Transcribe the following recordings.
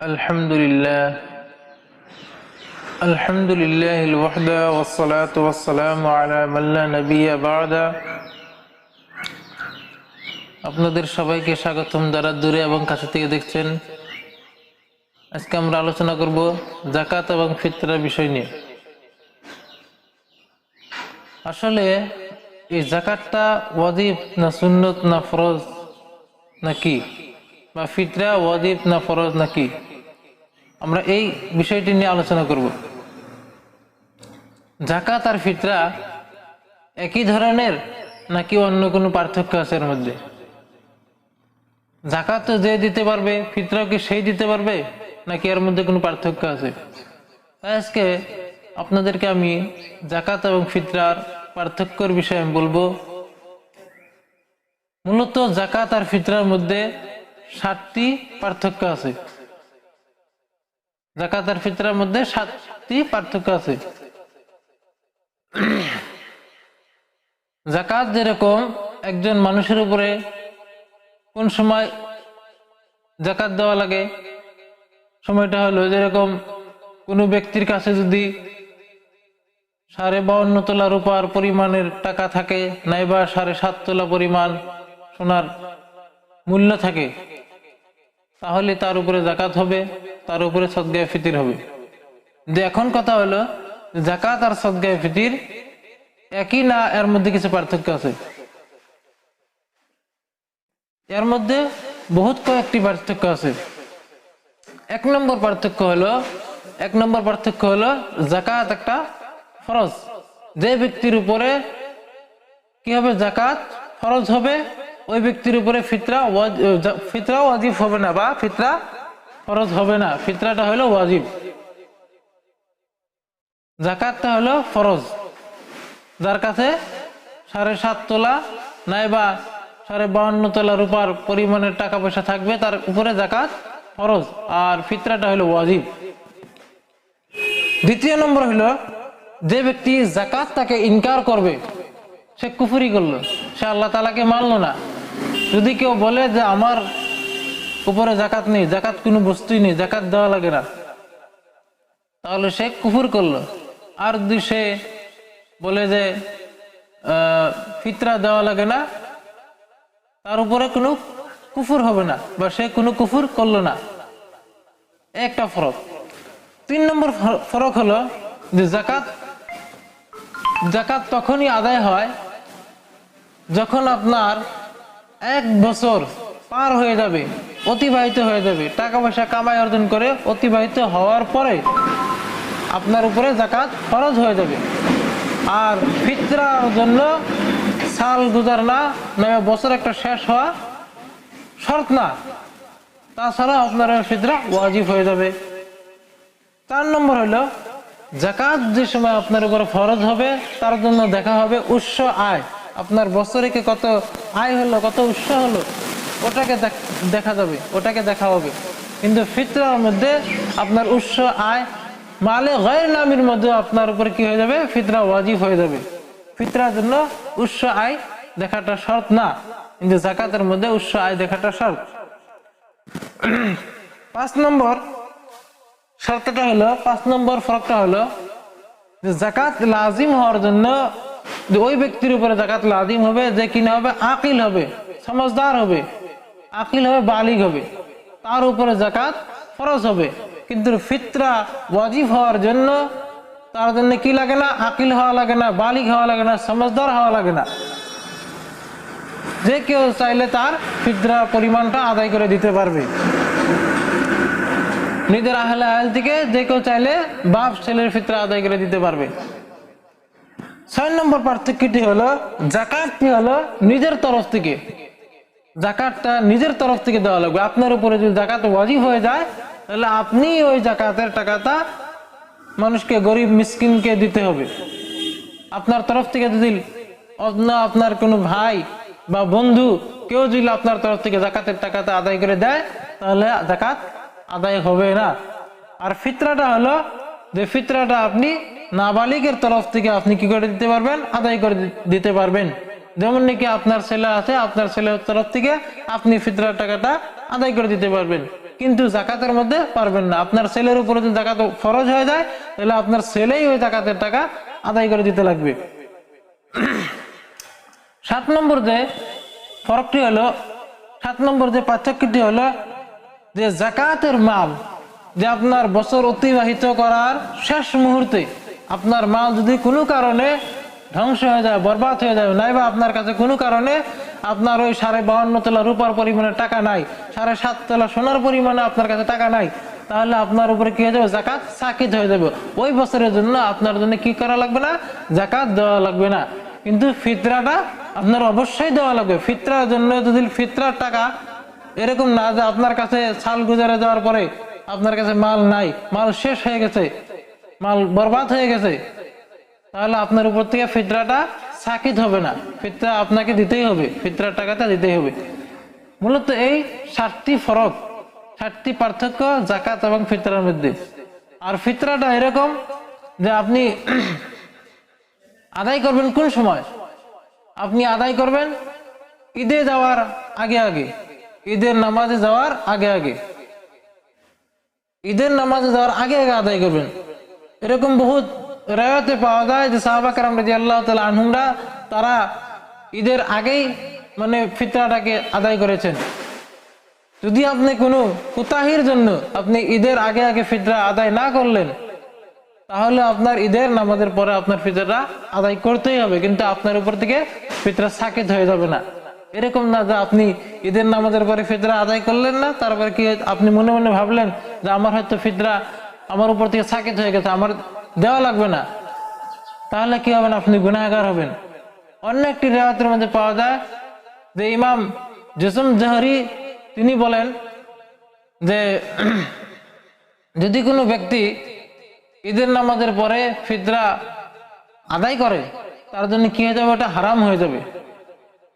الحمد لله الحمد لله الوحدة والصلاة والسلام على من لا نبي بعد আপনাদের সবাইকে স্বাগতম যারা দূরে এবং কাছে থেকে দেখছেন আজকে আমরা আলোচনা করব জাকাত এবং ফিতরার বিষয় নিয়ে আসলে এই জাকাতটা ওয়াজিব না সুন্নত না ফরজ না কি বা ফিতরা ওয়াজিব না ফরজ না কি আমরা এই বিষয়টি নিয়ে আলোচনা করব। জাকাত আর ফিতরা একই ধরনের নাকি অন্য কোনো পার্থক্য আছে এর মধ্যে? জাকাত যে দিতে পারবে, ফিতরাও কি সেই দিতে পারবে, নাকি এর মধ্যে কোনো পার্থক্য আছে? তাই আজকে আপনাদেরকে আমি জাকাত এবং ফিতরার পার্থক্যর বিষয়ে আমি বলব। মূলত জাকাত আর ফিতরার মধ্যে সাতটি পার্থক্য আছে। জাকাত আর ফিতরার মধ্যে সাতটি পার্থক্য আছে। জাকাত যেরকম একজন মানুষের উপরে কোন সময় জাকাত দেওয়া লাগে, সময়টা হলো যেরকম কোনো ব্যক্তির কাছে যদি সাড়ে বাউন্ন তোলা রূপার পরিমাণের টাকা থাকে, নাইবা সাড়ে সাত তোলা পরিমাণ সোনার মূল্য থাকে তাহলে তার উপরে জাকাত হবে, তার উপরে সদগায় ফিতির হবে। কিন্তু এখন কথা হলো জাকাত আর সদগায় ফিতির একই না এর মধ্যে কিছু পার্থক্য আছে? এর মধ্যে বহুত কয়েকটি পার্থক্য আছে। এক নম্বর পার্থক্য হলো, এক নম্বর পার্থক্য হলো জাকাত একটা ফরজ। যে ব্যক্তির উপরে কি হবে? জাকাত ফরজ হবে ওই ব্যক্তির উপরে ফিতরা ফিতরা ওয়াজিব হবে না, বা ফিতরা ফরজ হবে না। ফিতরাটা হলো ওয়াজিব। জাকাতটা হলো ফরজ। যার কাছে সাড়ে সাত তোলা, নাইবা সাড়ে বাউন্ন তোলা রূপার পরিমাণের টাকা পয়সা থাকবে, তার উপরে জাকাত ফরজ। আর ফিতরাটা হলো ওয়াজিব। দ্বিতীয় নম্বর হলো, যে ব্যক্তি জাকাত তাকে ইনকার করবে, সে কুফুরি করল। সে আল্লাহ তালাকে মানলো না। যদি কেউ বলে যে আমার উপরে জাকাত নেই, জাকাত কোনো বস্তুই নেই, জাকাত দেওয়া লাগে না, তাহলে সে কুফুর করল। আর যদি সে বলে যে ফিতরা দেওয়া লাগে না, তার উপরে কোনো কুফুর হবে না বা সে কোনো কুফুর করল না। একটা ফরক। তিন নম্বর ফর- ফরক হলো যে জাকাত জাকাত তখনই আদায় হয় যখন আপনার এক বছর পার হয়ে যাবে, অতিবাহিত হয়ে যাবে টাকা পয়সা কামাই অর্জন করে অতিবাহিত হওয়ার পরে আপনার উপরে জাকাত খরচ হয়ে যাবে। আর ফিতরার জন্য সাল গুজার না নয় বছর একটা শেষ হওয়া শর্ত না। তাছাড়া আপনার ফিতরা ওয়াজিব হয়ে যাবে। চার নম্বর হলো জাকাত যে সময় আপনার উপর ফরজ হবে, তার জন্য দেখা হবে উৎস আয়। আপনার বছরে কত আয় হলো, কত উৎস হলো, ওটাকে দেখা যাবে, ওটাকে দেখা হবে। কিন্তু ফিতরার মধ্যে আপনার উৎস আয়, মালে গয়ের নামের মধ্যে আপনার উপরে কি হয়ে যাবে? ফিতরা ওয়াজিব হয়ে যাবে। ফিতরার জন্য উৎস আয় দেখাটা শর্ত না, কিন্তু জাকাতের মধ্যে উৎস আয় দেখাটা শর্ত। পাঁচ নম্বর শর্তটা হলো, পাঁচ নম্বর ফরকটা হলো জাকাত লাজিম হওয়ার জন্য ওই ব্যক্তির উপরে জাকাত লাজিম হবে, যে কিনা হবে, আকিল হবে সমজদার হবে, আকিল হবে, বালিগ হবে। তার উপরে জাকাত ফরজ হবে। কিন্তু ফিতরা ওয়াজিব হওয়ার জন্য তার জন্য কি লাগে না? আকিল হওয়া লাগে না, বালিগ হওয়া লাগে না সমজদার হওয়া লাগে না। যে কেউ চাইলে তার ফিতরা পরিমাণটা আদায় করে দিতে পারবে। নিজের আহলে আহল থেকে যে কেউ চাইলে বাপ ছেলের ফিতরা আদায় করে দিতে পারবে। ছয় নম্বর পার্থক্যটি হলো জাকাতটি হলো নিজের তরফ থেকে। জাকাতটা নিজের তরফ থেকে দেওয়া লাগবে। আপনার উপরে যদি জাকাত ওয়াজিব হয়ে যায়, তাহলে আপনি ওই জাকাতের টাকাটা মানুষকে, গরিব মিসকিনকে দিতে হবে। আপনার তরফ থেকে যদি আপনার কোনো ভাই বা বন্ধু কেউ যদি আপনার তরফ থেকে জাকাতের টাকাটা আদায় করে দেয়, তাহলে জাকাত আদায় হবে না। আর ফিতরাটা হলো যে ফিতরাটা আপনি নাবালিকের তরফ থেকে আপনি কি করে দিতে পারবেন? আদায় করে দিতে পারবেন। যেমন নাকি আপনার ছেলে আছে, আপনার ছেলের তরফ থেকে আপনি ফিতরার টাকাটা আদায় করে দিতে পারবেন। কিন্তু জাকাতের মধ্যে পারবেন না। আপনার ছেলের উপরে যদি জাকাত ফরজ হয়ে যায়, তাহলে আপনার ছেলেই ওই জাকাতের টাকা আদায় করে দিতে লাগবে। সাত নম্বর যে ফরকটি হলো, সাত নম্বর যে পার্থক্যটি হলো যে জাকাতের মাল যে আপনার বছর অতিবাহিত করার শেষ মুহূর্তে আপনার মাল যদি কোনো কারণে ধ্বংস হয়ে যায়, বরবাদ হয়ে যায়, নাইবা আপনার কাছে কোনো কারণে আপনার ওই সাড়ে বাহান্ন তোলা রূপার পরিমাণে টাকা নাই, সাড়ে সাত তোলা সোনার পরিমাণে আপনার কাছে টাকা নাই, তাহলে আপনার উপরে কি হয়ে যাবে? জাকাত সাকিত হয়ে যাবে। ওই বছরের জন্য আপনার জন্য কি করা লাগবে না? জাকাত দেওয়া লাগবে না। কিন্তু ফিতরাটা আপনার অবশ্যই দেওয়া লাগবে। ফিতরার জন্য যদি ফিতরার টাকা এরকম না যে আপনার কাছে সাল গুজারে যাওয়ার পরে আপনার কাছে মাল নাই, মাল শেষ হয়ে গেছে মাল বরবাদ হয়ে গেছে। তাহলে আপনার উপর থেকে ফিতরাটা সাকিত হবে না। ফিতরা আপনাকে দিতেই হবে, ফিতরার টাকাটা দিতেই হবে। মূলত এই সাতটি ফরক, সাতটি পার্থক্য জাকাত এবং ফিতরার মধ্যে। আর ফিতরাটা এরকম যে আপনি আদায় করবেন কোন সময়? আপনি আদায় করবেন ঈদে যাওয়ার আগে আগে, ঈদের নামাজে যাওয়ার আগে আগে। ঈদের নামাজে যাওয়ার আগে আগে আদায় করবেন। এরকম বহুত রেওয়াতে পাওয়া যায় যে সাহাবা কারাম রাজি আল্লাহ তালা আনহুমরা তারা ঈদের আগেই মানে ফিতরাটাকে আদায় করেছেন। যদি আপনি কোনো কুতাহির জন্য আপনি ঈদের আগে আগে ফিতরা আদায় না করলেন, তাহলে আপনার ঈদের নামাজের পরে আপনার ফিতরা আদায় করতেই হবে, কিন্তু আপনার উপর থেকে ফিতরা সাকিত হয়ে যাবে না। এরকম না যে আপনি ঈদের নামাজের পরে ফিতরা আদায় করলেন না, তারপরে কি আপনি মনে মনে ভাবলেন যে আমার হয়তো ফিতরা আমার উপর থেকে সাকিত হয়ে গেছে, আমার দেওয়া লাগবে না। তাহলে কি হবেন? আপনি গুনাহগার হবেন। অন্য একটি রেওয়াতের মধ্যে পাওয়া যায় যে ইমাম জসম জহরি, তিনি বলেন যে, যদি কোনো ব্যক্তি ঈদের নামাজের পরে ফিতরা আদায় করে, তার জন্য কি হয়ে যাবে? ওটা হারাম হয়ে যাবে।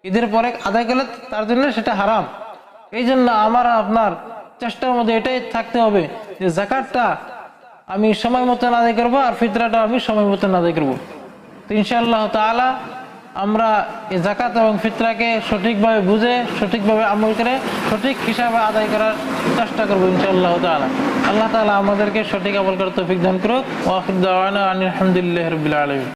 ঈদের পরে আদায় করলে তার জন্য সেটা হারাম। এই জন্য আমার আপনার চেষ্টার মধ্যে এটাই থাকতে হবে যে জাকাতটা আমি সময় মতো আদায় করব, আর ফিতরাটা আমি সময় মতো আদায় করব। তো ইনশাআল্লাহ তাআলা আমরা এই জাকাত এবং ফিতরাকে সঠিকভাবে বুঝে, সঠিকভাবে আমল করে, সঠিক হিসাবে আদায় করার চেষ্টা করব ইনশাআল্লাহ তালা আল্লাহ তালা আমাদেরকে সঠিক আমল করার তৌফিক দান করুক। ওয়াফিদ আলহামদুলিল্লাহ রবিল আলম